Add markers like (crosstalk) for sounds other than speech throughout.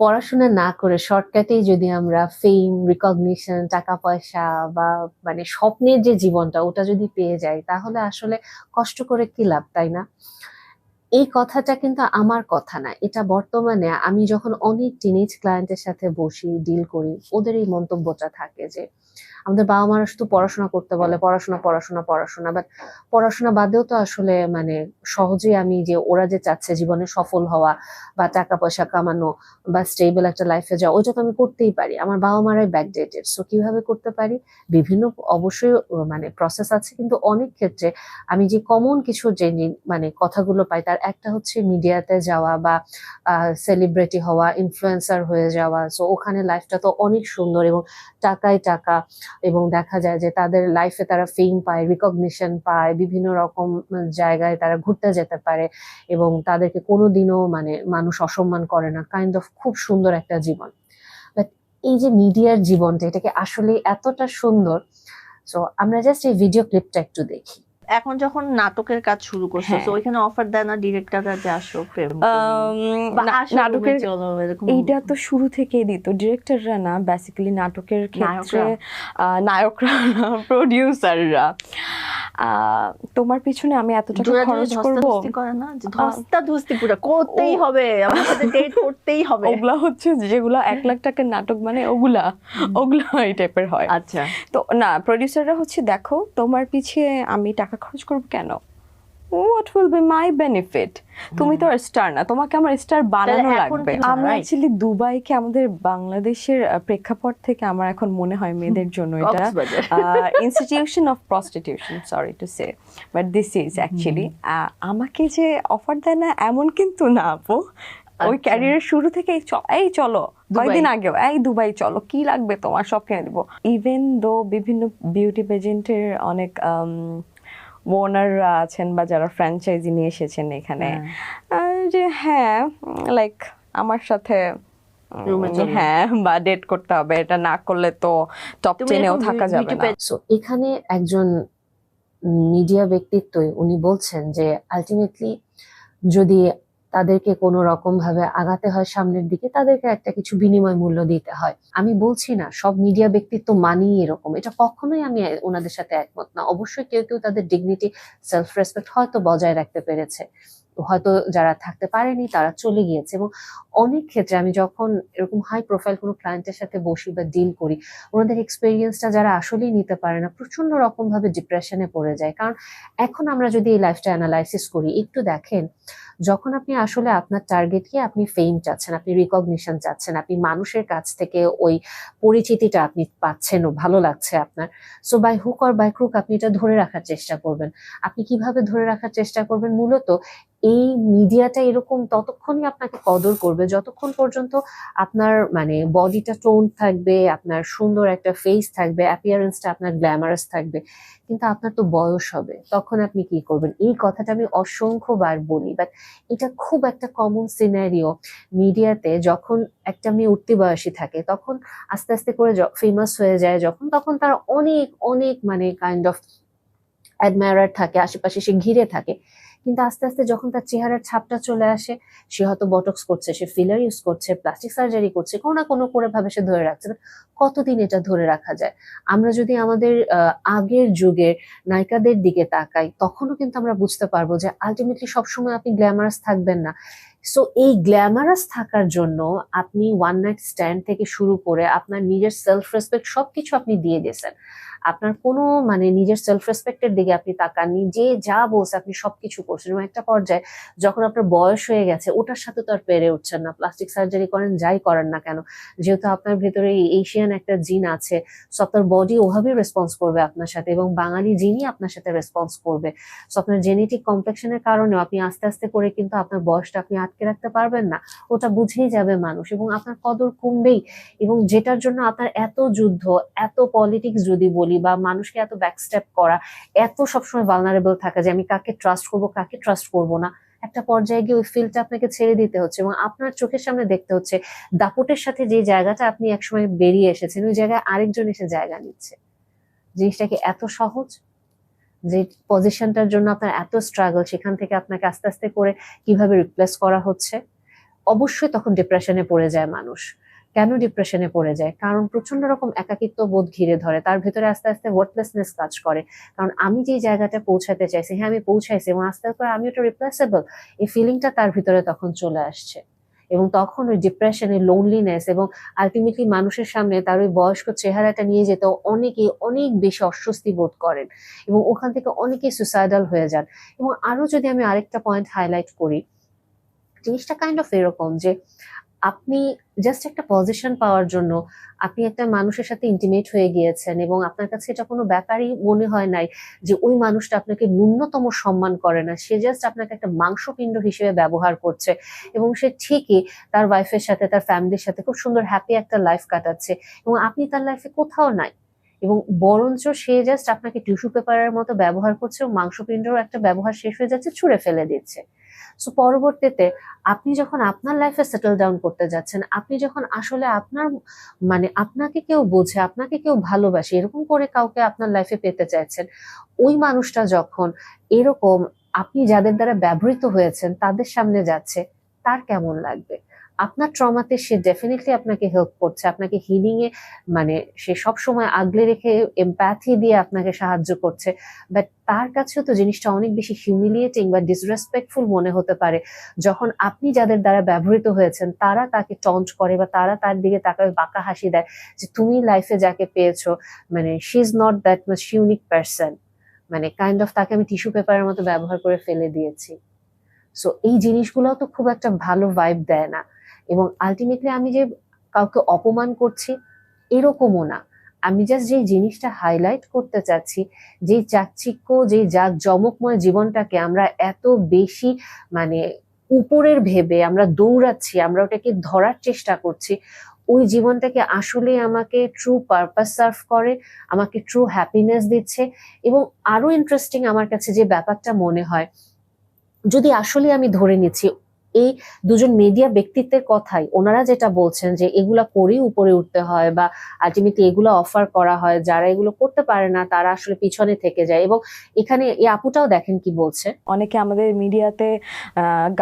পড়াশোনা না করে শর্টকাটেই যদি আমরা ফেম রিকগনিশন টাকা পয়সা বা মানে স্বপ্নের যে জীবনটা ওটা যদি পেয়ে যাই, তাহলে আসলে কষ্ট করে কি লাভ, তাই না? এই কথাটা কিন্তু আমার কথা না। এটা বর্তমানে আমি যখন অনেক টিনেজ ক্লায়েন্টের সাথে বসি ডিল করি, ওদের এই মন্তব্যটা থাকে যে আমাদের বাবা মারা শুধু পড়াশোনা করতে বলে পড়াশোনা পড়াশোনা পড়াশোনা বাট পড়াশোনা বাদেও তো আসলে মানে সহজেই আমি যে ওরা যে চাচ্ছে জীবনে সফল হওয়া বা টাকা পয়সা কামানো বা স্টেবল একটা লাইফে যাওয়া ওইটা তো আমি করতেই পারি। আমার বাবা মারাই ব্যাকডেটেড সো কীভাবে করতে পারি? বিভিন্ন অবশ্যই মানে প্রসেস আছে কিন্তু অনেক ক্ষেত্রে আমি যে কমন কিছু যে মানে কথাগুলো পাই তার একটা হচ্ছে মিডিয়াতে যাওয়া বা সেলিব্রিটি হওয়া ইনফ্লুয়েন্সার হয়ে যাওয়া সো ওখানে লাইফটা তো অনেক সুন্দর এবং টাকায় টাকা এবং দেখা যায় যে তাদের লাইফে তারা ফেম পায় রিকগনিশন পায়, বিভিন্ন রকম জায়গায় তারা ঘুরতে যেতে পারে এবং তাদেরকে কোনোদিনও মানে মানুষ অসম্মান করে না। কাইন্ড অফ খুব সুন্দর একটা জীবন। বাট এই যে মিডিয়ার জীবনটা, এটাকে আসলে এতটা সুন্দর। সো আমরা জাস্ট এই ভিডিও ক্লিপটা একটু দেখি। এখন যখন নাটকের কাজ শুরু করছ হ্যাঁ। তো ওইখানে অফার দেয় না ডিরেক্টররা যে আসো না- নাটকের এইটা তো শুরু থেকেই দিত। ডিরেক্টররা না বেসিক্যালি নাটকের ক্ষেত্রে নায়করা। প্রডিউসাররা তোমার পিছনে আমি এত টাকা খরচ করব? না? যে ধস্তাধস্তি পুরো করতেই হবে আমার সাথে ডেট করতেই হবে। ওগুলা হচ্ছে যেগুলো এক লাখ টাকার নাটক মানে ওগুলা ওগুলা এই টাইপের হয়। আচ্ছা। তো না প্রডিউসাররা হচ্ছে দেখো তোমার পিছিয়ে আমি টাকা খরচ করব কেন? What will be my benefit তুমি তো স্টার না তোমাকে আমার স্টার বানানো লাগবে। আমরা অ্যাকচুয়ালি দুবাইকে আমাদের বাংলাদেশের প্রেক্ষাপট থেকে আমার এখন মনে হয় মেয়েদের জন্য এটা institution of prostitution sorry to say but this is actually আমাকে যে অফার দেয় না এমন কিন্তু না আপু। ওই আচ্ছা। ক্যারিয়ারের শুরু থেকে এই চলো। কয়েকদিন আগেও এই দুবাই চলো কি লাগবে তোমার সব কিনে দিব। ইভেন দো বিভিন্ন বিউটি পেজেন্টের অনেক ওনাররা আছেন বা যারা ফ্র্যাঞ্চাইজি নিয়ে এসেছেন এখানে হ্যাঁ। যে হ্যাঁ লাইক আমার সাথে। হ্যাঁ বা ডেট করতে হবে এটা না করলে তো টপ টেনেও থাকা যাবে না সো এখানে একজন মিডিয়া ব্যক্তিত্বই উনি বলছেন যে আলটিমেটলি যদি তাদেরকে কোনো রকম ভাবে আগাতে হয় সামনের দিকে, তাদেরকে একটা কিছু বিনিময় মূল্য দিতে হয়। আমি বলছি না, সব মিডিয়া ব্যক্তিত্ব মানি এরকম। এটা কখনোই আমি ওনাদের সাথে একমত না। অবশ্যই কেউ কেউ তাদের ডিগনিটি সেলফ রেসপেক্ট হয়তো বজায় রাখতে পেরেছে। হয়তো যারা থাকতে পারেনি, তারা চলে গিয়েছে এবং অনেক ক্ষেত্রে আমি যখন এরকম হাই প্রোফাইল কোনো ক্লায়েন্টের সাথে বসি বা ডিল করি, ওনাদের এক্সপিরিয়েন্সটা যারা আসলেই নিতে পারে না প্রচণ্ড রকম ভাবে ডিপ্রেশনে পড়ে যায়। কারণ এখন আমরা যদি এই লাইফটা অ্যানালাইসিস করি, একটু দেখেন, যখন আপনি আসলে আপনার টার্গেটকে আপনি ফেম চাচ্ছেন, আপনি রিকগনিশন চাচ্ছেন, আপনি মানুষের কাছ থেকে ওই পরিচিতিটা আপনি পাচ্ছেন ও ভালো লাগছে আপনার so by hook or by crook আপনি এটা ধরে রাখার চেষ্টা করবেন। আপনি কীভাবে ধরে রাখার চেষ্টা করবেন? মূলত এই মিডিয়াটা এরকম ততক্ষণই আপনাকে কদর করবে, যতক্ষণ পর্যন্ত আপনার মানে বডিটা টোন থাকবে, আপনার সুন্দর একটা ফেস থাকবে অ্যাপিয়ারেন্সটা আপনার গ্ল্যামারাস থাকবে, কিন্তু আপনার তো বয়স হবে, তখন আপনি কি করবেন? এই কথাটা আমি অসংখ্যবার বলি বাট এটা খুব একটা কমন সিনারিও মিডিয়াতে যখন একটা মেয়ে উঠতি বয়সী থাকে, তখন আস্তে আস্তে করে ফেমাস হয়ে যায়, যখন, তখন তার অনেক অনেক মানে কাইন্ড অফ অ্যাডমায়ারার থাকে, আশেপাশে সে ঘিরে থাকে। কিন্তু আস্তে আস্তে যখন তার চেহারার ছাপটা চলে আসে, সে হয়তো বটক্স করছে, সে ফিলার ইউজ করছে প্লাস্টিক সার্জারি করছে, কোনো না কোনো করে ভাবে সে ধরে রাখছে। কতদিন এটা ধরে রাখা যায়? আমরা যদি আমাদের আগের যুগের নায়িকাদের দিকে তাকাই, তখনও কিন্তু আমরা বুঝতে পারব যে আলটিমেটলি সবসময় আপনি গ্ল্যামারাস থাকবেন না। সো এই গ্ল্যামারাস থাকার জন্য আপনি ওয়ান নাইট স্ট্যান্ড থেকে শুরু করে আপনার নিজের সেলফ রেসপেক্ট সবকিছু আপনি দিয়ে গেছেন আপনার কোনো মানে নিজের সেলফ রেসপেক্টের দিকে আপনি তাকাননি, যে যা বলছে আপনি সবকিছু করছেন এবং একটা পর্যায়ে যখন আপনার বয়স হয়ে গেছে, ওটার সাথে তো আর পেরে উঠছেন না। প্লাস্টিক সার্জারি করেন, যাই করেন না কেন, যেহেতু আপনার ভেতরে এশিয়ান একটা জিন আছে সো আপনার বডি ওভাবেই রেসপন্স করবে আপনার সাথে এবং বাঙালি জিনই আপনার সাথে রেসপন্স করবে। সো আপনার জেনেটিক কমপ্লেকশনের কারণেও আপনি আস্তে আস্তে করে কিন্তু আপনার বয়সটা আপনি আটকে রাখতে পারবেন না, ওটা বুঝেই যাবে মানুষ এবং আপনার কদর কমবেই এবং যেটার জন্য আপনার এত যুদ্ধ, এত পলিটিক্স যদি বলি বা মানুষকে এত ব্যাকস্টেপ করা, এত সবসময় ভালনারেবল থাকা যে আমি কাকে ট্রাস্ট করব, কাকে ট্রাস্ট করব না। একটা পর্যায়ে গিয়ে ওই ফিল্ডটা আপনাকে ছেড়ে দিতে হচ্ছে এবং আপনার চোখের সামনে দেখতে হচ্ছে দাপটের সাথে যে জায়গাটা আপনি একসময় বেরিয়ে এসেছেন, ওই জায়গায় আরেকজন এসে জায়গা নিচ্ছে। জিনিসটা কি এত সহজ? যে পজিশনটার জন্য আপনার এত স্ট্রাগল সেখান থেকে আপনাকে আস্তে আস্তে করে কীভাবে রিপ্লেস করা হচ্ছে? অবশ্যই তখন ডিপ্রেশনে পড়ে যায় মানুষ। কেন ডিপ্রেশনে পড়ে যায়? কারণ প্রচণ্ড রকম একাকিত্ব বোধ ঘিরে ধরে। তার ভেতরে আস্তে আস্তে ওয়ার্থলেসনেস কাজ করে। কারণ আমি যে জায়গাটা পৌঁছাতে চাইছি হ্যাঁ আমি পৌঁছাইছি এবং আস্তে আস্তে আমি ওটা রিপ্লেসেবল এই ফিলিংটা তার ভিতরে তখন চলে আসছে। এবং তখন ওই ডিপ্রেশনে লোনলিনেস এবং আলটিমেটলি মানুষের সামনে তার ওই বয়স্ক চেহারাটা নিয়ে যেতে অনেকেই অনেক বেশি অস্বস্তি বোধ করেন এবং ওখান থেকে অনেকেই সুসাইডাল হয়ে যান। এবং আরও যদি আমি আরেকটা পয়েন্ট হাইলাইট করি, জিনিসটা কাইন্ড অফ এরকম যে আপনি জাস্ট একটা পজিশন পাওয়ার জন্য আপনি একটা মানুষের সাথে ইন্টিমেট হয়ে গিয়েছেন এবং আপনার কাছে এটা কোনো ব্যাপারই মনে হয় নাই যে ওই মানুষটা আপনাকে ন্যূনতম সম্মান করে না। সে জাস্ট আপনাকে একটা মাংসপিণ্ড হিসেবে ব্যবহার করছে এবং সে ঠিকই তার ওয়াইফের সাথে, তার ফ্যামিলির সাথে খুব সুন্দর হ্যাপি একটা লাইফ কাটাচ্ছে এবং আপনি তার লাইফে কোথাও নাই। এবং বরঞ্চ সে জাস্ট আপনাকে টিস্যু পেপারের মতো ব্যবহার করছে এবং মাংসপিণ্ডর একটা ব্যবহার শেষ হয়ে যাচ্ছে, ছুঁড়ে ফেলে দিচ্ছে। সো পরবর্তীতে আপনি যখন আপনার লাইফে সেটেল ডাউন করতে যাচ্ছেন, আপনি যখন আসলে আপনার মানে আপনাকে কেউ বোঝে, আপনাকে কেউ ভালোবাসে, এরকম করে কাউকে আপনার লাইফে পেতে চাইছেন, ওই মানুষটা যখন এরকম আপনি যাদের দ্বারা ব্যবহৃত হয়েছেন, তাদের সামনে যাচ্ছে, তার কেমন লাগবে? আপনার ট্রমাতে সে ডেফিনেটলি আপনাকে হেল্প করছে, আপনাকে হিলিং এ মানে সে সব সময় আগলে রেখে এম্প্যাথি দিয়ে আপনাকে সাহায্য করছে। বাট তার কাছেও তো জিনিসটা অনেক বেশি হিউমিলিয়েটিং বা ডিসরেসপেক্টফুল মনে হতে পারে। যখন আপনি যাদের দ্বারা ব্যবহৃত হয়েছেন, তারা তাকে টন্ট করে বা তারা তার দিকে তাকায় বাঁকা হাসি দেয় যে, তুমি লাইফে যাকে পেয়েছ মানে she is not that much unique person মানে কাইন্ড অফ তাকে আমি টিস্যু পেপারের মতো ব্যবহার করে ফেলে দিয়েছি। সো এই জিনিসগুলোও তো খুব একটা ভালো ভাইব দেয় না। এবং আলটিমেটলি আমি যে কাউকে অপমান করছি, এরকমও না। আমি জাস্ট যে জিনিসটা হাইলাইট করতে চাচ্ছি যে চাকচিক্য যে জাক জমকময় জীবনটাকে আমরা এত বেশি মানে উপরের ভেবে আমরা দৌড়াচ্ছি, আমরা ওটাকে ধরার চেষ্টা করছি, ওই জীবনটাকে আসলে আমাকে ট্রু পারপাস সার্ভ করে, আমাকে ট্রু হ্যাপিনেস দিচ্ছে এবং আরও ইন্টারেস্টিং আমার কাছে যে ব্যাপারটা মনে হয়, যদি আসলে আমি ধরে নিচ্ছি এই দুজন মিডিয়া ব্যক্তিত্বের কথাই। ওনারা যেটা বলছেন যে এগুলা করেই উপরে উঠতে হয় বা আলটিমেটলি এগুলো অফার করা হয়। যারা এগুলো করতে পারে না তারা আসলে পিছনে থেকে যায় এবং এখানে এই আপুটাও দেখেন কি বলছে? অনেকে আমাদের মিডিয়াতে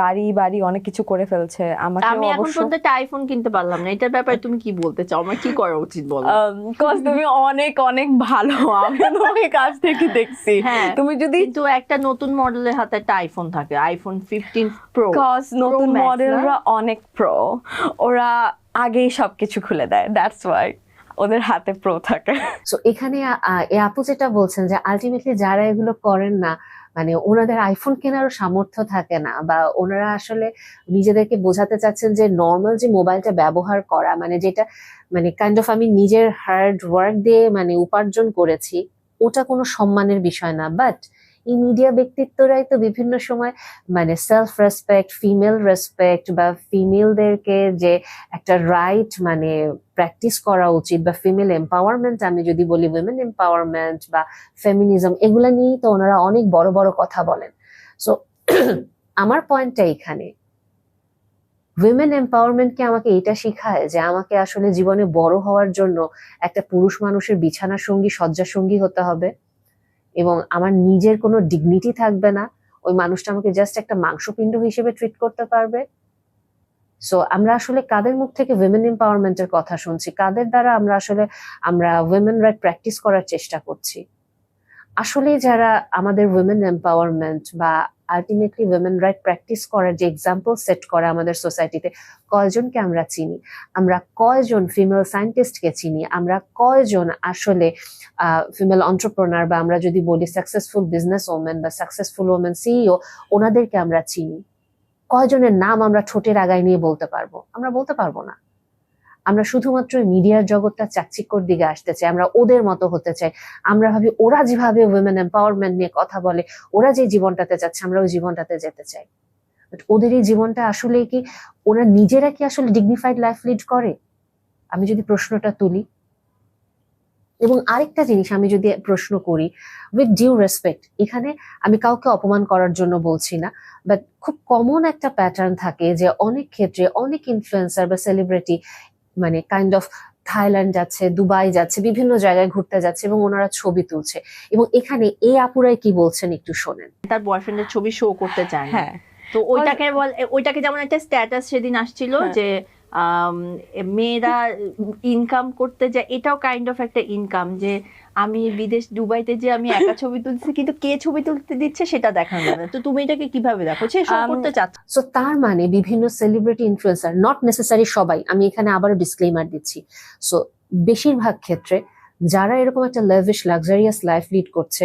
গাড়ি বাড়ি অনেক কিছু করে ফেলছে। আমাকে আমি এখন পর্যন্ত একটা আইফোন কিনতে পারলাম না। এটার ব্যাপারে তুমি কি বলতে চাও? আমার কি করা উচিত বলো? কজ তুমি অনেক অনেক ভালো। আমি তোমাকে কাছ থেকে দেখছি। হ্যাঁ তুমি যদি কিন্তু একটা নতুন মডেলের হাতে একটা আইফোন থাকে। আইফোন ফিফটিন প্রো কজ নতুন? মডেলরা অনেক প্রো ওরা আগেই সবকিছু খুলে দেয় দ্যাটস ওয়াই ওদের হাতে প্রো থাকে সো এখানে আপু যেটা বলছেন যে আলটিমেটলি যারা এগুলো করেন না মানে ওনাদের আইফোন কেনারও সামর্থ্য থাকে না বা ওনারা আসলে নিজেদেরকে বোঝাতে চাচ্ছেন যে নর্মাল যে মোবাইলটা ব্যবহার করা মানে যেটা মানে কাইন্ড অফ আমি নিজের হার্ড ওয়ার্ক দিয়ে মানে উপার্জন করেছি ওটা কোনো সম্মানের বিষয় না বাট এই মিডিয়া ব্যক্তিত্বরাই তো বিভিন্ন সময় মানে সেলফ রেসপেক্ট ফিমেল রেসপেক্ট বা ফিমেলদেরকে যে একটা রাইট মানে প্র্যাকটিস করা উচিত বা ফিমেল এম্পাওয়ারমেন্ট আমি যদি বলি উইমেন এম্পাওয়ারমেন্ট বা ফেমিনিজম এগুলা নিয়েই তো ওনারা অনেক বড় বড় কথা বলেন। সো (clears throat) আমার পয়েন্টটা এখানে উইমেন এম্পাওয়ারমেন্টকে আমাকে এটা শেখায় যে আমাকে আসলে জীবনে বড় হওয়ার জন্য একটা পুরুষ মানুষের বিছানা সঙ্গী শয্যা সঙ্গী হতে হবে? এবং আমার নিজের কোনো ডিগনিটি থাকবে না, ওই মানুষটা আমাকে জাস্ট একটা মাংসপিণ্ড হিসেবে ট্রিট করতে পারবে। সো আমরা আসলে কাদের মুখ থেকে উইমেন এম্পাওয়ারমেন্টের কথা শুনছি? কাদের দ্বারা আমরা আসলে, আমরা উইমেন রাইট প্র্যাকটিস করার চেষ্টা করছি? আসলে যারা আমাদের উইমেন এম্পাওয়ারমেন্ট বা আলটিমেটলি উইমেন রাইট প্র্যাকটিস করার যে এক্সাম্পল সেট করে আমাদের সোসাইটিতে কয়জনকে আমরা চিনি? আমরা কয়জন ফিমেল সায়েন্টিস্টকে চিনি? আমরা কয়জন আসলে ফিমেল অন্টারপ্রনার বা আমরা যদি বলি সাকসেসফুল বিজনেস ওমেন বা সাকসেসফুল ওমেন সিইও ওনাদেরকে আমরা চিনি? কয়জনের নাম আমরা ঠোঁটের আগায় নিয়ে বলতে পারব? আমরা বলতে পারব না। আমরা শুধুমাত্র মিডিয়ার জগৎটা চাকচিক্যর দিকে আসতে চাই, আমরা ওদের মতো হতে চাই। আমরা ভাবি ওরা যেভাবে উইমেন এম্পাওয়ারমেন্ট নিয়ে কথা বলে, ওরা যে জীবনটাতে যাচ্ছে, আমরা ওই জীবনটাতে যেতে চাই। বাট ওদের এই জীবনটা আসলে কি, ওরা নিজেরা কি আসলে ডিগনিফাইড লাইফ লিড করে? আমি যদি প্রশ্নটা তুলি, এবং আরেকটা জিনিস আমি যদি প্রশ্ন করি উইথ ডিউ রেসপেক্ট এখানে আমি কাউকে অপমান করার জন্য বলছি না বাট খুব কমন একটা প্যাটার্ন থাকে যে অনেক ক্ষেত্রে অনেক ইনফ্লুয়েন্সার বা সেলিব্রিটি মানে কাইন্ড অফ থাইল্যান্ড যাচ্ছে দুবাই যাচ্ছে বিভিন্ন জায়গায় ঘুরতে যাচ্ছে এবং ওনারা ছবি তুলছে। এবং এখানে এই আপুরাই কি বলছেন একটু শোনেন। তার বয়ফ্রেন্ডের ছবি শো করতে চায় হ্যাঁ। তো ওইটাকে বল ওইটাকে যেমন একটা স্ট্যাটাস সেদিন আসছিল হ্যাঁ। যে মেয়েরা ইনকাম করতে যায় এটাও কাইন্ড অফ একটা ইনকাম যে আমি বিদেশ দুবাইতে যে আমি একা ছবি তুলছি কিন্তু কে ছবি তুলতে দিচ্ছে সেটা দেখানো যাবে তো তুমি এটাকে কীভাবে দেখো? সে করতে চাচ্ছ। সো তার মানে বিভিন্ন সেলিব্রিটি ইনফ্লুয়েন্সার নট নেসেসারি সবাই আমি এখানে আবারও ডিসক্লেমার দিচ্ছি। সো বেশিরভাগ ক্ষেত্রে যারা এরকম একটা লেভিশ লাক্সারিয়াস লাইফ লিড করছে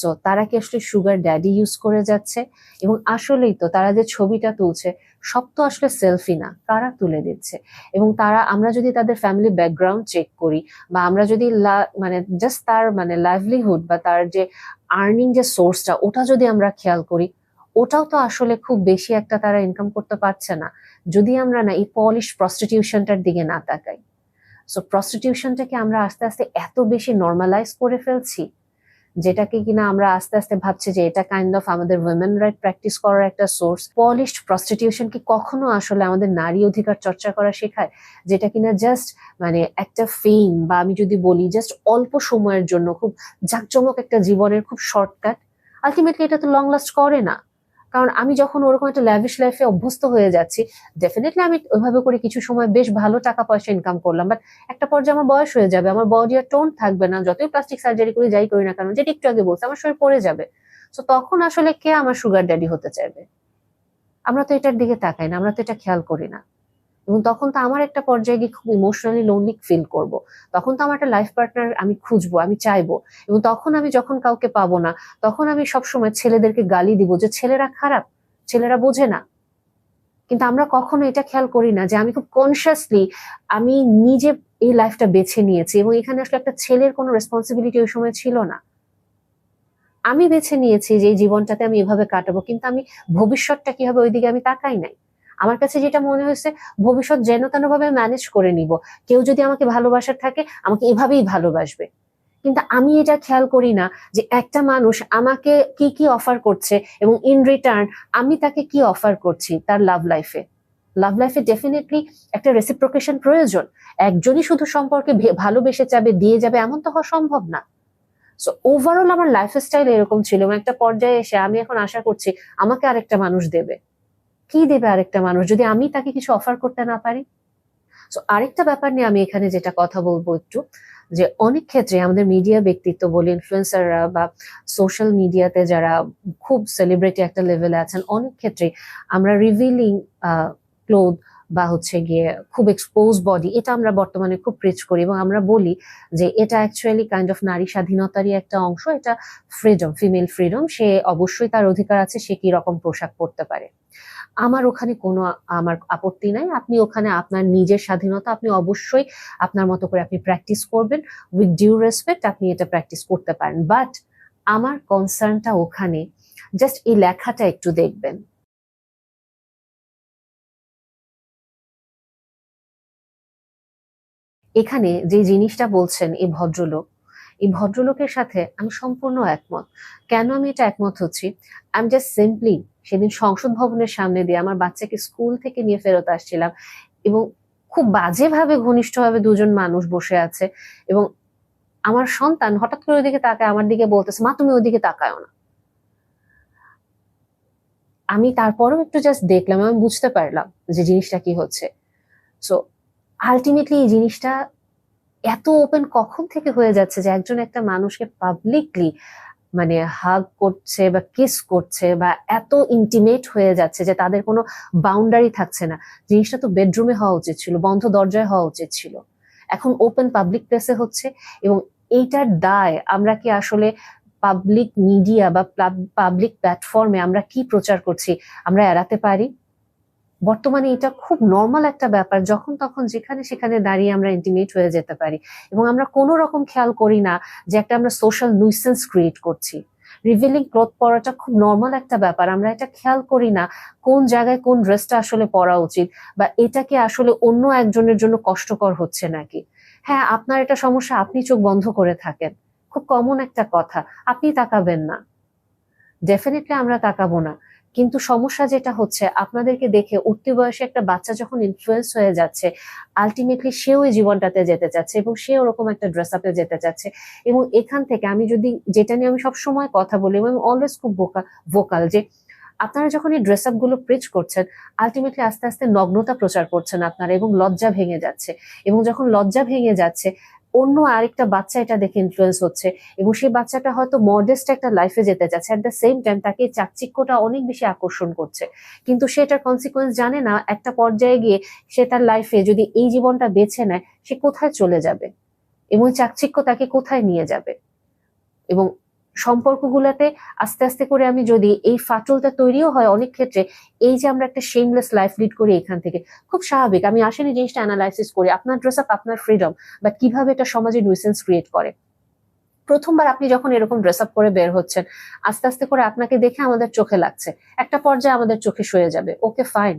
সো তারা কি আসলে সুগার ড্যাডি ইউজ করে যাচ্ছে? এবং আসলেই তো তারা যে ছবিটা তুলছে, সব তো আসলে সেলফি না, কারা তুলে দিচ্ছে? এবং তারা, আমরা যদি তাদের ফ্যামিলি ব্যাকগ্রাউন্ড চেক করি, বা আমরা যদি মানে জাস্ট তার মানে লাইভলিহুড বা তার যে আর্নিং যে সোর্সটা ওটা যদি আমরা খেয়াল করি, ওটাও তো আসলে খুব বেশি একটা তারা ইনকাম করতে পারছে না, যদি আমরা না এই পলিশ প্রস্টিটিউশনটার দিকে না তাকাই। সো প্রস্টিটিউশনটাকে আমরা আস্তে আস্তে এত বেশি নর্মালাইজ করে ফেলছি যেটাকে কিনা আমরা আস্তে আস্তে ভাবছি যে এটা কাইন্ড অফ আমাদের উইমেন রাইট প্র্যাকটিস করার একটা সোর্স পলিশড প্রস্টিটিউশন কি কখনো আসলে আমাদের নারী অধিকার চর্চা করা শেখায়? যেটা কিনা জাস্ট মানে একটা ফেম বা আমি যদি বলি জাস্ট অল্প সময়ের জন্য খুব জাঁকজমক একটা জীবনের খুব শর্টকাট আলটিমেটলি এটা তো লং লাস্ট করে না। কারণ আমি যখন ওরকম একটা ল্যাভিশ লাইফে অভ্যস্ত হয়ে যাচ্ছি ডেফিনেটলি আমি ওইভাবে করে কিছু সময় বেশ ভালো টাকা পয়সা ইনকাম করলাম বাট একটা পর্যায়ে আমার বয়স হয়ে যাবে, আমার বডি আর টোন থাকবে না, যতই প্লাস্টিক সার্জারি করে, যাই করি না কেন, যেটা একটু আগে বলছে, আমার শরীর পড়ে যাবে। তো তখন আসলে কে আমার সুগার ড্যাডি হতে চাইবে? আমরা তো এটার দিকে তাকাই না, আমরা তো এটা খেয়াল করি না। এবং তখন তো আমার একটা পর্যায়ে গিয়ে খুব ইমোশনালি লোনলি ফিল করব। তখন তো আমার একটা লাইফ পার্টনার আমি খুঁজবো, আমি চাইব। এবং তখন আমি যখন কাউকে পাবো না, তখন আমি সবসময় ছেলেদেরকে গালি দিব যে, ছেলেরা খারাপ, ছেলেরা বোঝে না। কিন্তু আমরা কখনো এটা খেয়াল করি না যে আমি খুব কনসিয়াসলি আমি নিজে এই লাইফটা বেছে নিয়েছি এবং এখানে আসলে একটা ছেলের কোনো রেসপন্সিবিলিটি ওই সময় ছিল না। আমি বেছে নিয়েছি যে, এই জীবনটাতে আমি এভাবে কাটাবো, কিন্তু আমি ভবিষ্যৎটা কি হবে ওইদিকে আমি তাকাই নাই? আমার কাছে যেটা মনে হয়েছে, ভবিষ্যৎ যেন তেন ভাবে ম্যানেজ করে নিব। কেউ যদি আমাকে ভালোবাসার থাকে, আমাকে এভাবেই ভালোবাসবে। কিন্তু আমি এটা খেয়াল করি না যে একটা মানুষ আমাকে কি কি অফার করছে এবং ইন রিটার্ন আমি তাকে কি অফার করছি তার লাভ লাইফে লাভ লাইফে ডেফিনেটলি একটা রেসিপ্রোকেশন প্রয়োজন। একজনই শুধু সম্পর্কে ভালোবেসে যাবে, দিয়ে যাবে, এমন তো হওয়া সম্ভব না। সো ওভারঅল আমার লাইফস্টাইল এরকম ছিল এবং একটা পর্যায়ে এসে আমি এখন আশা করছি আমাকে আরেকটা মানুষ দেবে। কি দেবে আরেকটা মানুষ যদি আমি তাকে কিছু অফার করতে না পারি? সো আরেকটা ব্যাপার নিয়ে আমি এখানে যেটা কথা বলব একটু, যে অনেক ক্ষেত্রে আমাদের মিডিয়া ব্যক্তিত্ব বলি ইনফ্লুয়েন্সাররা বা সোশ্যাল মিডিয়াতে যারা খুব সেলিব্রিটি একটা লেভেলে আছেন, অনেক ক্ষেত্রে আমরা রিভিলিং ক্লোথ বা হচ্ছে গিয়ে খুব এক্সপোজ বডি এটা আমরা বর্তমানে খুব প্রিচ করি এবং আমরা বলি যে এটা অ্যাকচুয়ালি কাইন্ড অফ নারী স্বাধীনতারই একটা অংশ, এটা ফ্রিডম ফিমেল ফ্রিডম সে অবশ্যই তার অধিকার আছে, সে কি রকম পোশাক পরতে পারে। আমার ওখানে কোনো আমার আপত্তি নাই। আপনি ওখানে আপনার নিজের স্বাধীনতা আপনি অবশ্যই আপনার মতো করে আপনি প্র্যাকটিস করবেন। উইথ ডিউ রেসপেক্ট আপনি এটা প্র্যাকটিস করতে পারেন। বাট আমার কনসার্নটা ওখানে জাস্ট এই লেখাটা একটু দেখবেন। এখানে যে জিনিসটা বলছেন এই ভদ্রলোক এই ভদ্রলোকের সাথে আমি সম্পূর্ণ একমত। কেন আমি এটা একমত হচ্ছি? আমি জাস্ট সিম্পলি সেদিন সংসদ ভবনের সামনে দিয়ে আমার বাচ্চাকে স্কুল থেকে নিয়ে ফেরত আসছিলাম এবং খুব বাজেভাবে, ঘনিষ্ঠভাবে দুজন মানুষ বসে আছে এবং আমার সন্তান হঠাৎ করে ওইদিকে তাকায়, আমার দিকে বলতেছে, মা, তুমি ওইদিকে তাকায়ও না। আমি তারপরেও একটু জাস্ট দেখলাম আমি বুঝতে পারলাম যে জিনিসটা কি হচ্ছে। সো আলটিমেটলি এই জিনিসটা এত ওপেন কখন থেকে হয়ে যাচ্ছে যে একজন একটা মানুষকে পাবলিকলি মানে হাগ করছে বা কিস করছে বা এত ইন্টিমেট হয়ে যাচ্ছে যে তাদের কোনো বাউন্ডারি থাকছে না। জিনিসটা তো বেডরুমে হওয়া উচিত ছিল, বন্ধ দরজায় হওয়া উচিত ছিল। এখন ওপেন পাবলিক প্লেসে হচ্ছে এবং এইটার দায় আমরা কি আসলে পাবলিক মিডিয়া বা পাবলিক প্ল্যাটফর্মে আমরা কি প্রচার করছি, আমরা এড়াতে পারি? বর্তমানে এটা খুব নর্মাল একটা ব্যাপার, যখন তখন যেখানে সেখানে দাঁড়িয়ে আমরা ইন্টিমেট হয়ে যেতে পারি। এবং আমরা কোনো রকম খেয়াল করি না যে একটা আমরা সোশ্যাল nuisance ক্রিয়েট করছি। রিভিলিং ক্লথ পরাটা খুব নর্মাল একটা ব্যাপার। আমরা এটা খেয়াল করি না কোন জায়গায় কোন ড্রেসটা আসলে পরা উচিত বা এটা কি আসলে অন্য একজনের জন্য কষ্টকর হচ্ছে নাকি। হ্যাঁ আপনার এটা সমস্যা, আপনি চোখ বন্ধ করে থাকেন। খুব কমন একটা কথা। আপনি তাকাবেন না। ডেফিনেটলি আমরা তাকাবো না। কিন্তু সমস্যা যেটা হচ্ছে, আপনাদেরকে দেখে উঠতি বয়সে একটা বাচ্চা যখন ইনফ্লুয়েন্স হয়ে যাচ্ছে আলটিমেটলি সেও ওই জীবনটাতে যেতে চাচ্ছে এবং সে ওরকম একটা ড্রেস আপে যেতে চাচ্ছে এবং এখান থেকে আমি যদি, যেটা নিয়ে আমি সব সময় কথা বলি এবং অলওয়েজ খুব ভোকাল যে আপনারা যখন এই ড্রেস আপগুলো প্রিচ করছেন আলটিমেটলি আস্তে আস্তে নগ্নতা প্রচার করছেন আপনারা এবং লজ্জা ভেঙে যাচ্ছে এবং যখন লজ্জা ভেঙে যাচ্ছে অন্য আরেকটা বাচ্চা এটা দেখে ইনফ্লুয়েন্স হচ্ছে এবং সেই বাচ্চাটা হয়তো মডেস্ট একটা লাইফে যেতে চাচ্ছে। অ্যাট দ্য সেম টাইম তাকে চাকচিক্যটা অনেক বেশি আকর্ষণ করছে। কিন্তু সে এটার কনসিকোয়েন্স জানে না। একটা পর্যায়ে গিয়ে সে তার লাইফে যদি এই জীবনটা বেছে নেয়, সে কোথায় চলে যাবে? এবং চাকচিক্য তাকে কোথায় নিয়ে যাবে? এবং সম্পর্কগুলোতে আস্তে আস্তে করে আমি যদি এই ফাটলটা তৈরিও হয় অনেক ক্ষেত্রে, এই যে আমরা একটা শেমলেস লাইফ লিড করি এখান থেকে, খুব স্বাভাবিক। আমি আসেনি জিনিসটা অ্যানালাইসিস করি, আপনার ড্রেস আপ আপনার ফ্রিডম বাট কীভাবে এটা সমাজে নিউসেন্স ক্রিয়েট করে? প্রথমবার আপনি যখন এরকম ড্রেস আপ করে বের হচ্ছেন, আস্তে আস্তে করে আপনাকে দেখে আমাদের চোখে লাগছে। একটা পর্যায়ে আমাদের চোখে সয়ে যাবে। ওকে ফাইন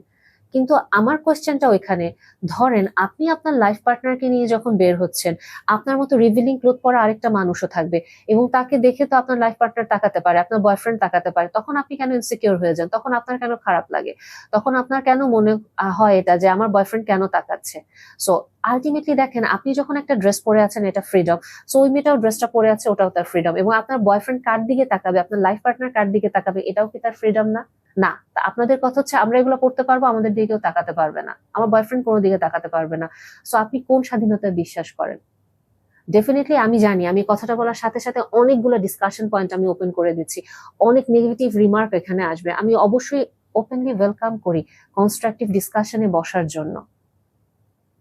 কিন্তু আমার কোয়েশ্চেনটা ওইখানে। ধরেন আপনি আপনার লাইফ পার্টনারকে নিয়ে যখন বের হচ্ছেন, আপনার মতো রিভিলিং ক্লোথ পরা আরেকটা মানুষও থাকবে এবং তাকে দেখে তো আপনার লাইফ পার্টনার তাকাতে পারে, আপনার বয়ফ্রেন্ড তাকাতে পারে। তখন আপনি কেন ইনসিকিউর হয়ে যান? তখন আপনার কেন খারাপ লাগে? তখন আপনার কেন মনে হয় এটা যে আমার বয়ফ্রেন্ড কেন তাকাচ্ছে? সো আলটিমেটলি দেখেন, আপনি যখন একটা ড্রেস পরে আছেন, এটা ফ্রিডম সো ওই মেয়েটাও ড্রেসটা পরে আছে, ওটাও তার ফ্রিডম এবং আপনার বয়ফ্রেন্ড কার দিকে তাকাবে, আপনার লাইফ পার্টনার কার দিকে তাকাবে, এটাও কি তার ফ্রিডম না? না। তা আপনাদের কথা হচ্ছে, আমরা এগুলো করতে পারব, আমাদের দিকে কেউ তাকাতে পারবে না। আমার বয়ফ্রেন্ড কোনো দিকে তাকাতে পারবে না। সো আপনি কোন স্বাধীনতায় বিশ্বাস করেন? ডেফিনেটলি আমি জানি, আমি কথাটা বলার সাথে সাথে অনেকগুলো ডিসকাশন পয়েন্ট আমি ওপেন করে দিচ্ছি। অনেক নেগেটিভ রিমার্ক এখানে আসবে। আমি অবশ্যই ওপেনলি ওয়েলকাম করি কনস্ট্রাকটিভ ডিসকাশনে বসার জন্য।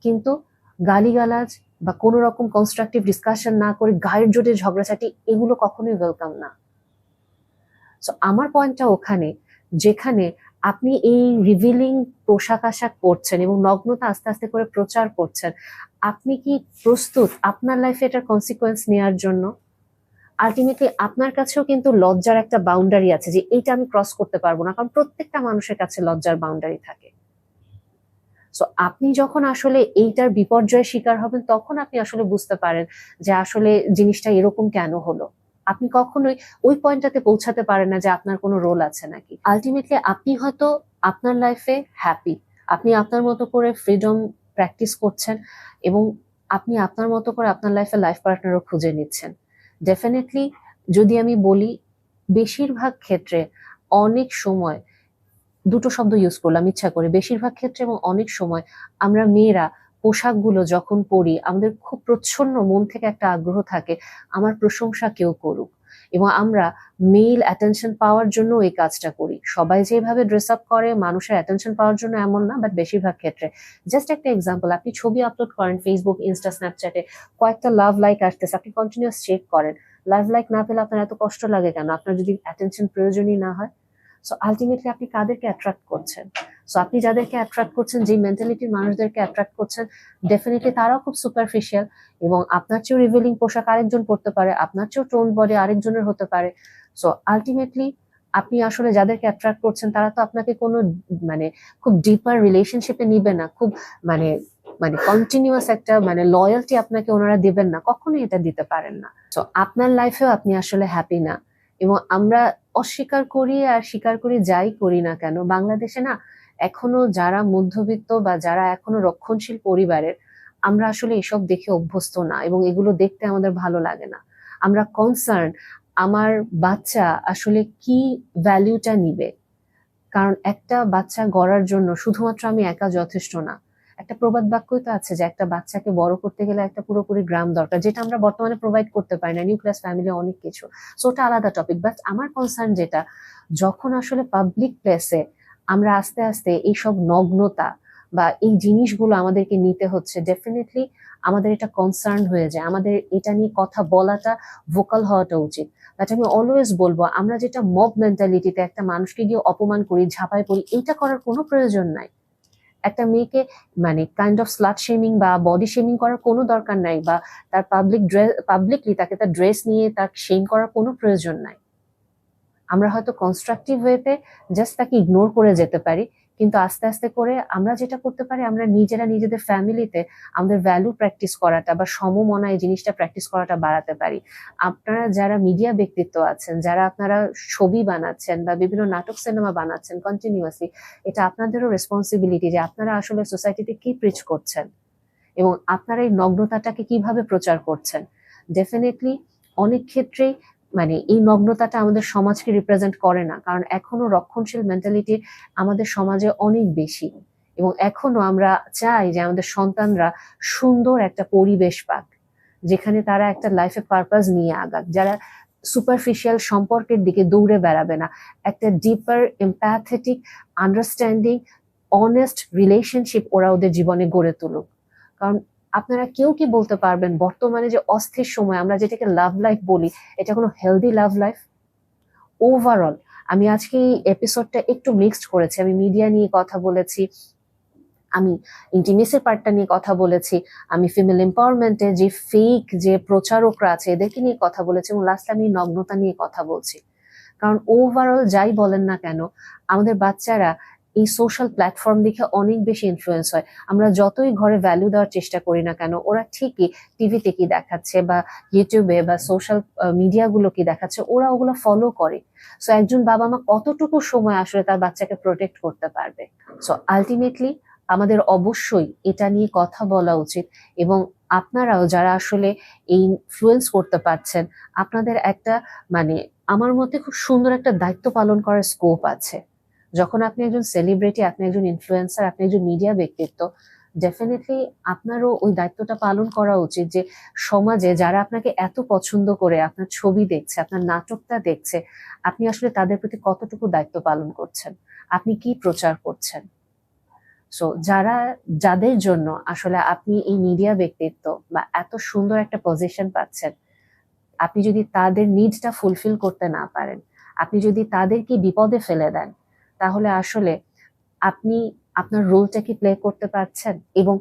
কিন্তু গালিগালাজ বা কোনো রকম কনস্ট্রাকটিভ ডিসকাশন না করে গায়ের জোরে ঝগড়াঝাটি, এগুলো কখনোই ওয়েলকাম না। সো আমার পয়েন্টটা ওখানে, যেখানে আপনি এই রিভিলিং পোশাক আশাক করছেন এবং নগ্নতা আস্তে আস্তে করে প্রচার করছেন, আপনি কি প্রস্তুত আপনার লাইফে এটার কনসিকোয়েন্স নেওয়ার জন্য? আলটিমেটলি আপনার কাছেও কিন্তু লজ্জার একটা বাউন্ডারি আছে যে এইটা আমি ক্রস করতে পারব না, কারণ প্রত্যেকটা মানুষের কাছে লজ্জার বাউন্ডারি থাকে। সো আপনি যখন আসলে এইটার বিপর্যয়ের শিকার হবেন, তখন আপনি আসলে বুঝতে পারেন যে আসলে জিনিসটা এরকম কেন হলো। আপনি কখনোই ওই পয়েন্টটাতে পৌঁছাতে পারেন না যে আপনার কোনো রোল আছে নাকি। আলটিমেটলি আপনি হয়তো আপনার লাইফে হ্যাপি আপনি আপনার মতো করে ফ্রিডম প্র্যাকটিস করছেন এবং আপনি আপনার মতো করে আপনার লাইফে লাইফ পার্টনারও খুঁজে নিচ্ছেন। ডেফিনেটলি যদি আমি বলি, বেশিরভাগ ক্ষেত্রে অনেক সময় দুটো শব্দ ইউজ করলাম, ইচ্ছা করে। বেশিরভাগ ক্ষেত্রে এবং অনেক সময় আমরা মেয়েরা পোশাকগুলো যখন পরি, আমাদের খুব প্রচ্ছন্ন মন থেকে একটা আগ্রহ থাকে, আমার প্রশংসা কেউ করুক। এবং আমরা মেল অ্যাটেনশন পাওয়ার জন্য এই কাজটা করি। সবাই যেভাবে ড্রেস আপ করে, মানুষের অ্যাটেনশন পাওয়ার জন্য এমন না বাট বেশিরভাগ ক্ষেত্রে। জাস্ট একটা এক্সাম্পল আপনি ছবি আপলোড করেন ফেসবুক ইনস্টা স্ন্যাপচ্যাটে কয়েকটা লাভ লাইক আসতেছে, আপনি কন্টিনিউয়াস চেক করেন। লাভ লাইক না পেলে আপনার এত কষ্ট লাগে কেন? আপনার যদি অ্যাটেনশন প্রয়োজনই না হয়। সো আলটিমেটলি আপনি কাদেরকে অ্যাট্রাক্ট করছেন। সো আপনি যাদেরকে অ্যাট্রাক্ট করছেন যে মেন্টালিটির মানুষদেরকে অ্যাট্রাক্ট করছেন ডেফিনেটলি তারাও খুব সুপারফিশিয়াল এবং আপনার চেয়েও রিভিলিং পোশাক আরেকজন পড়তে পারে, আপনার চেয়েও টোন বডি আরেকজনের হতে পারে। সো আলটিমেটলি আপনি আসলে যাদেরকে অ্যাট্রাক্ট করছেন, তারা তো আপনাকে কোনো মানে খুব ডিপার রিলেশনশিপে নিবে না, খুব মানে মানে কন্টিনিউয়াস একটা মানে লয়্যালটি আপনাকে ওনারা দিবেন না, কখনোই এটা দিতে পারেন না। তো আপনার লাইফেও আপনি আসলে হ্যাপি না। এবং আমরা অস্বীকার করি আর স্বীকার করি যাই করি না কেন, বাংলাদেশে না এখনও যারা মধ্যবিত্ত বা যারা এখনও রক্ষণশীল পরিবারের, আমরা আসলে এসব দেখে অভ্যস্ত না এবং এগুলো দেখতে আমাদের ভালো লাগে না। আমরা কনসার্ন আমার বাচ্চা আসলে কি ভ্যালিউটা নিবে? কারণ একটা বাচ্চা গড়ার জন্য শুধুমাত্র আমি একা যথেষ্ট না। একটা প্রবাদ বাক্যই তো আছে যে একটা বাচ্চাকে বড় করতে গেলে একটা পুরোপুরি গ্রাম দরকার, যেটা আমরা বর্তমানে প্রোভাইড করতে পারি না নিউক্লিয়াস ফ্যামিলি অনেক কিছু। সো ওটা আলাদা টপিক বাট আমার কনসার্ন যেটা, যখন আসলে পাবলিক প্লেসে আমরা আস্তে আস্তে এইসব নগ্নতা বা এই জিনিসগুলো আমাদেরকে নিতে হচ্ছে ডেফিনেটলি আমাদের এটা কনসার্ন হয়ে যায়। আমাদের এটা নিয়ে কথা বলাটা ভোকাল হওয়াটা উচিত। বাট আমি অলওয়েজ বলব, আমরা যেটা মব মেন্টালিটিতে একটা মানুষকে গিয়ে অপমান করি ঝাঁপাই করি এইটা করার কোনো প্রয়োজন নাই। একটা মেয়েকে মানে কাইন্ড অফ স্লাট শেমিং বা বডি শেমিং করার কোনো দরকার নাই বা তার পাবলিক ড্রেস পাবলিকলি তাকে তার ড্রেস নিয়ে তার শেম করার কোনো প্রয়োজন নাই। আমরা হয়তো কনস্ট্রাকটিভ ওয়েতে জাস্ট তাকে ইগনোর করে যেতে পারি। কিন্তু আস্তে আস্তে করে আমরা যেটা করতে পারি, আমরা নিজেরা নিজেদের ফ্যামিলিতে আমাদের ভ্যালু প্র্যাকটিস করাটা বা সমমনা এই জিনিসটা প্র্যাকটিস করাটা বাড়াতে পারি। আপনারা যারা মিডিয়া ব্যক্তিত্ব আছেন, যারা আপনারা ছবি বানাচ্ছেন বা বিভিন্ন নাটক সিনেমা বানাচ্ছেন কন্টিনিউয়াসলি এটা আপনাদেরও রেসপন্সিবিলিটি যে আপনারা আসলে সোসাইটিতে কি প্রিচ করছেন এবং আপনারা এই নগ্নতাটাকে কীভাবে প্রচার করছেন। ডেফিনেটলি অনেক ক্ষেত্রেই মানে এই নগ্নতাটা আমাদের সমাজকে রিপ্রেজেন্ট করে না। কারণ এখনও রক্ষণশীল মেন্টালিটি আমাদের সমাজে অনেক বেশি। এবং এখনও আমরা চাই যে আমাদের সন্তানরা সুন্দর একটা পরিবেশ পাক, যেখানে তারা একটা লাইফে পারপাস নিয়ে আগাক। যারা সুপারফিশিয়াল সম্পর্কের দিকে দৌড়ে বেড়াবে না। একটা deeper empathetic understanding honest relationship ওরা ওদের জীবনে গড়ে তুলুক। কারণ আপনারা কেউ কি বলতে পারবেন বর্তমানে যে অস্থির সময়, আমরা যেটাকে লাভ লাইফ বলি, এটা কোনো হেলদি লাভ লাইফ ওভারঅল আমি আজকে এই এপিসোডটা একটু মিক্সড করেছি। আমি মিডিয়া নিয়ে কথা বলেছি, আমি ইন্টিমেসির পার্টটা নিয়ে কথা বলেছি, আমি ফিমেল এম্পাওয়ারমেন্টে যে ফেক যে প্রচারকরা আছে, এদেরকে নিয়ে কথা বলেছি এবং লাস্টে আমি নগ্নতা নিয়ে কথা বলছি। কারণ ওভারঅল যাই বলেন না কেন, আমাদের বাচ্চারা এই সোশ্যাল প্ল্যাটফর্ম দেখে অনেক বেশি ইনফ্লুয়েন্স হয়। আমরা যতই ঘরে ভ্যালু দেওয়ার চেষ্টা করি না কেন, ওরা ঠিকই টিভিতে কি দেখাচ্ছে বা ইউটিউবে বা সোশ্যাল মিডিয়াগুলো কি দেখাচ্ছে, ওরা ওগুলো ফলো করে। সো একজন বাবা মা কতটুকু সময় আসলে তার বাচ্চাকে প্রোটেক্ট করতে পারবে? সো আলটিমেটলি আমাদের অবশ্যই এটা নিয়ে কথা বলা উচিত এবং আপনারাও যারা আসলে এই ইনফ্লুয়েন্স করতে পারছেন, আপনাদের একটা মানে আমার মতে খুব সুন্দর একটা দায়িত্ব পালন করার স্কোপ আছে। যখন আপনি একজন সেলিব্রিটি আপনি একজন ইনফ্লুয়েন্সার আপনি একজন মিডিয়া ব্যক্তিত্ব ডেফিনেটলি আপনারও ওই দায়িত্বটা পালন করা উচিত যে সমাজে যারা আপনাকে এত পছন্দ করে, আপনার ছবি দেখছে, আপনার নাটকটা দেখছে, আপনি আসলে তাদের প্রতি কতটুকু দায়িত্ব পালন করছেন? আপনি কি প্রচার করছেন? সো যারা, যাদের জন্য আসলে আপনি এই মিডিয়া ব্যক্তিত্ব বা এত সুন্দর একটা পজিশন পাচ্ছেন, আপনি যদি তাদের নিডটা ফুলফিল করতে না পারেন, আপনি যদি তাদেরকে বিপদে ফেলে দেন তাহলে আসলে আপনি আপনার রোলটা কি প্লে করতে পারছেন? এবং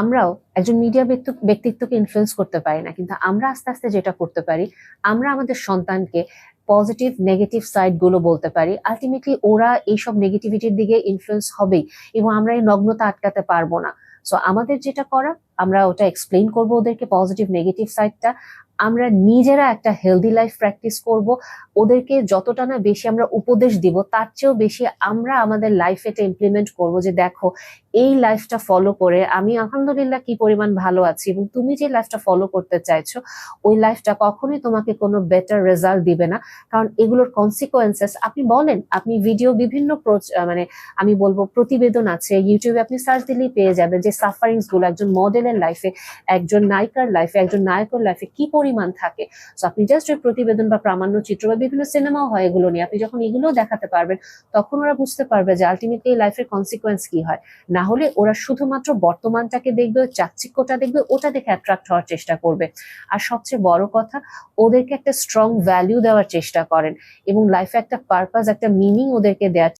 আমরাও একজন মিডিয়া ব্যক্তিত্বকে ইনফ্লুয়েন্স করতে পারি না, কিন্তু আমরা আস্তে আস্তে যেটা করতে পারি, আমরা আমাদের সন্তানকে পজিটিভ নেগেটিভ সাইডগুলো বলতে পারি আলটিমেটলি ওরা এইসব নেগেটিভিটির দিকে ইনফ্লুয়েন্স হবেই, এবং আমরা এই নগ্নতা আটকাতে পারব না। সো আমাদের যেটা করা, আমরা ওটা এক্সপ্লেন করব ওদেরকে পজিটিভ নেগেটিভ সাইডটা আমরা নিজেরা একটা হেলদি লাইফ প্র্যাকটিস করব। ওদেরকে যতটা না বেশি আমরা উপদেশ দিব, তার চেয়েও বেশি আমরা আমাদের লাইফে এটা ইমপ্লিমেন্ট করব যে দেখো, এই লাইফটা ফলো করে আমি আলহামদুলিল্লাহ কি পরিমাণ ভালো আছি এবং তুমি যে লাইফটা ফলো করতে চাইছো, ওই লাইফটা কখনোই তোমাকে কোনো বেটার রেজাল্ট দিবে না। কারণ এগুলোর কনসিকোয়েন্সেস আপনি বলেন, আপনি ভিডিও বিভিন্ন মানে আমি বলব প্রতিবেদন আছে ইউটিউবে আপনি সার্চ দিলেই পেয়ে যাবেন যে সাফারিংসগুলো একজন মডেলের লাইফে একজন নায়িকার লাইফে একজন নায়কের লাইফে কি পরিমাণ থাকে। তো আপনি জাস্ট ওই প্রতিবেদন বা প্রামাণ্য চিত্র বা বিভিন্ন সিনেমাও হয় এগুলো নিয়ে। আপনি যখন এগুলো দেখাতে পারবেন, তখন ওরা বুঝতে পারবে যে আলটিমেটলি লাইফের কনসিকোয়েন্স কি হয়। না হলে ওরা শুধুমাত্র বর্তমানটাকে দেখবে চাকচিক্যটা দেখবে, ওটা দেখে অ্যাট্রাক্ট হওয়ার চেষ্টা করবে। আর সবচেয়ে বড় কথা, ওদেরকে একটা স্ট্রং ভ্যালিউ দেওয়ার চেষ্টা করেন এবং লাইফে একটা পারপাস একটা মিনিং ওদেরকে দেওয়ার